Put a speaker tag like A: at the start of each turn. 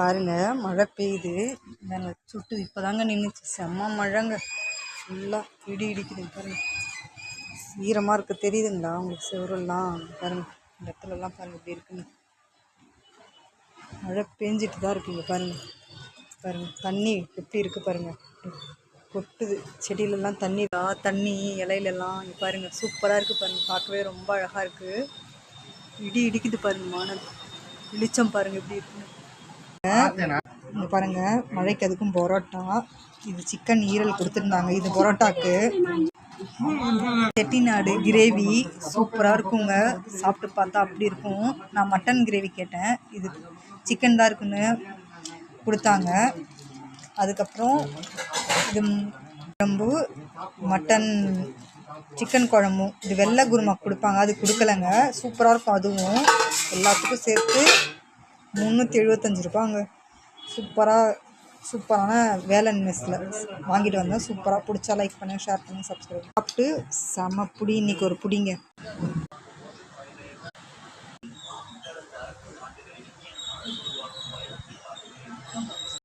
A: பாருங்க மழை பெய்யுது. நாங்கள் சுட்டு இப்போதாங்க நின்றுச்சு செம்ம மழைங்க. ஃபுல்லாக இடி இடிக்குது பாருங்க. ஈரமாக இருக்க. தெரியுதுங்களா? உங்களுக்கு செவரெல்லாம்? பாருங்க. இந்த இடத்துலலாம் பாருங்க இப்படி இருக்குன்னு மழை பெஞ்சிட்டு தான் இருக்குங்க பாருங்க. பாருங்க தண்ணி எப்படி இருக்கு பாருங்க. கொட்டுது. செடியிலலாம் தண்ணி தான் தண்ணி இலையிலலாம். பாருங்க சூப்பராக இருக்குது பாருங்க. பார்க்கவே ரொம்ப அழகாக இருக்குது இடி இடிக்குது பாருங்க மானம் வெளிச்சம் பாருங்க எப்படி இருக்குன்னு இங்க பாருங்க மழைக்கு அதுக்கும் பரோட்டா. இது சிக்கன் ஈரல் கொடுத்துருந்தாங்க. இது பரோட்டாக்கு. செட்டிநாடு கிரேவி. சூப்பராக இருக்குங்க. சாப்பிட்டு பார்த்தா அப்படி இருக்கும். நான் மட்டன் கிரேவி கேட்டேன். இது சிக்கன் தான் இருக்குன்னு கொடுத்தாங்க. அதுக்கப்புறம் இது குழம்பு மட்டன் சிக்கன் குழம்பும் இது வெள்ளை குருமா கொடுப்பாங்க. அது கொடுக்கலங்க. சூப்பராக இருக்கும். அதுவும் எல்லாத்துக்கும் சேர்த்து முந்நூற்றி எழுபத்தஞ்சு ரூபாங்க. சூப்பராக சூப்பரான வேலன் மெஸ்ஸில் வாங்கிட்டு வந்தேன். சூப்பராக பிடிச்சா லைக் பண்ணுங்கள் ஷேர் பண்ணுங்கள் சப்ஸ்கிரைப் சாப்பிட்டு செம புடி. இன்னைக்கு ஒரு புடிங்க.